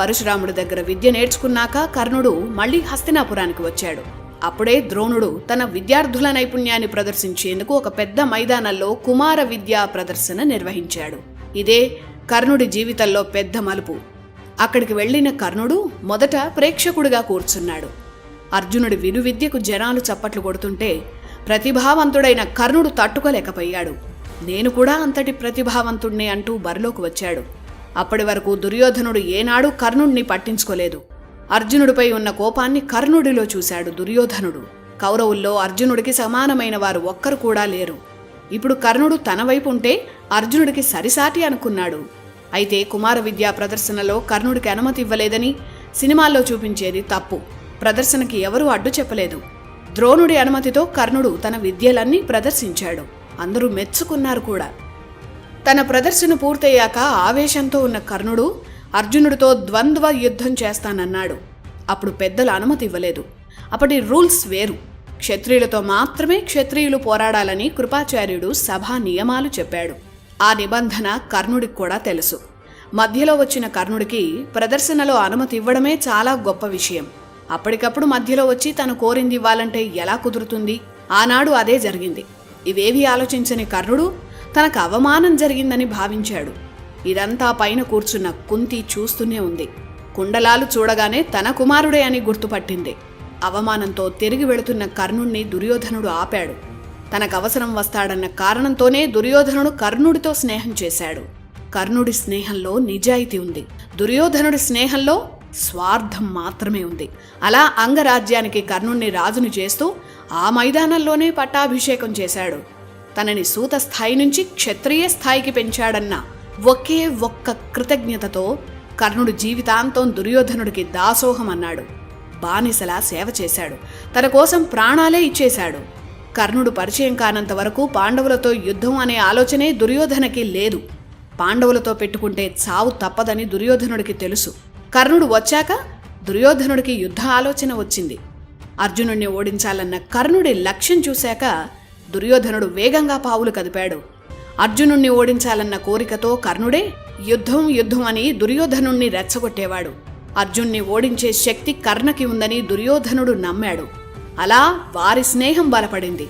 పరశురాముడి దగ్గర విద్య నేర్చుకున్నాక కర్ణుడు మళ్ళీ హస్తినాపురానికి వచ్చాడు. అప్పుడే ద్రోణుడు తన విద్యార్థుల నైపుణ్యాన్ని ప్రదర్శించేందుకు ఒక పెద్ద మైదానంలో కుమార విద్యా ప్రదర్శన నిర్వహించాడు. ఇదే కర్ణుడి జీవితంలో పెద్ద మలుపు. అక్కడికి వెళ్ళిన కర్ణుడు మొదట ప్రేక్షకుడిగా కూర్చున్నాడు. అర్జునుడి విలువిద్యకు జనాలు చప్పట్లు కొడుతుంటే ప్రతిభావంతుడైన కర్ణుడు తట్టుకోలేకపోయాడు. నేను కూడా అంతటి ప్రతిభావంతుణ్ణి అంటూ బరిలోకి వచ్చాడు. అప్పటి వరకు దుర్యోధనుడు ఏనాడు కర్ణుడిని పట్టించుకోలేదు. అర్జునుడిపై ఉన్న కోపాన్ని కర్ణుడిలో చూశాడు దుర్యోధనుడు. కౌరవుల్లో అర్జునుడికి సమానమైన వారు ఒక్కరు కూడా లేరు. ఇప్పుడు కర్ణుడు తన వైపు ఉంటే అర్జునుడికి సరిసాటి అనుకున్నాడు. అయితే కుమార విద్యా ప్రదర్శనలో కర్ణుడికి అనుమతి ఇవ్వలేదని సినిమాల్లో చూపించేది తప్పు. ప్రదర్శనకి ఎవరూ అడ్డు చెప్పలేదు. ద్రోణుడి అనుమతితో కర్ణుడు తన విద్యలన్నీ ప్రదర్శించాడు. అందరూ మెచ్చుకున్నారు కూడా. తన ప్రదర్శన పూర్తయ్యాక ఆవేశంతో ఉన్న కర్ణుడు అర్జునుడితో ద్వంద్వ యుద్ధం చేస్తానన్నాడు. అప్పుడు పెద్దలు అనుమతి ఇవ్వలేదు. అప్పటి రూల్స్ వేరు. క్షత్రియులతో మాత్రమే క్షత్రియులు పోరాడాలని కృపాచార్యుడు సభా నియమాలు చెప్పాడు. ఆ నిబంధన కర్ణుడికి కూడా తెలుసు. మధ్యలో వచ్చిన కర్ణుడికి ప్రదర్శనలో అనుమతి ఇవ్వడమే చాలా గొప్ప విషయం. అప్పటికప్పుడు మధ్యలో వచ్చి తను కోరింది ఇవ్వాలంటే ఎలా కుదురుతుంది? ఆనాడు అదే జరిగింది. ఇవేవి ఆలోచించని కర్ణుడు తనకు అవమానం జరిగిందని భావించాడు. ఇదంతా పైన కూర్చున్న కుంతి చూస్తూనే ఉంది. కుండలాలు చూడగానే తన కుమారుడే అని గుర్తుపట్టింది. అవమానంతో తిరిగి వెళుతున్న కర్ణుణ్ణి దుర్యోధనుడు ఆపాడు. తనకు అవసరం వస్తాడన్న కారణంతోనే దుర్యోధనుడు కర్ణుడితో స్నేహం చేశాడు. కర్ణుడి స్నేహంలో నిజాయితీ ఉంది. దుర్యోధనుడి స్నేహంలో స్వార్థం మాత్రమే ఉంది. అలా అంగరాజ్యానికి కర్ణుణ్ణి రాజుని చేస్తూ ఆ మైదానంలోనే పట్టాభిషేకం చేశాడు. తనని సూత స్థాయి నుంచి క్షత్రియ స్థాయికి పెంచాడన్న ఒకే ఒక్క కృతజ్ఞతతో కర్ణుడు జీవితాంతం దుర్యోధనుడికి దాసోహం అన్నాడు బానిసలా సేవ చేశాడు. తన కోసం ప్రాణాలే ఇచ్చేశాడు. కర్ణుడు పరిచయం కానంత వరకు పాండవులతో యుద్ధం అనే ఆలోచనే దుర్యోధనకి లేదు. పాండవులతో పెట్టుకుంటే చావు తప్పదని దుర్యోధనుడికి తెలుసు. కర్ణుడు వచ్చాక దుర్యోధనుడికి యుద్ధ ఆలోచన వచ్చింది. అర్జునుడిని ఓడించాలన్న కర్ణుడి లక్ష్యం చూశాక దుర్యోధనుడు వేగంగా పావులు కదిపాడు. అర్జునుణ్ణి ఓడించాలన్న కోరికతో కర్ణుడే యుద్ధం యుద్ధం అని దుర్యోధనుణ్ణి రెచ్చగొట్టేవాడు. అర్జున్ని ఓడించే శక్తి కర్ణకి ఉందని దుర్యోధనుడు నమ్మాడు. అలా వారి స్నేహం బలపడింది.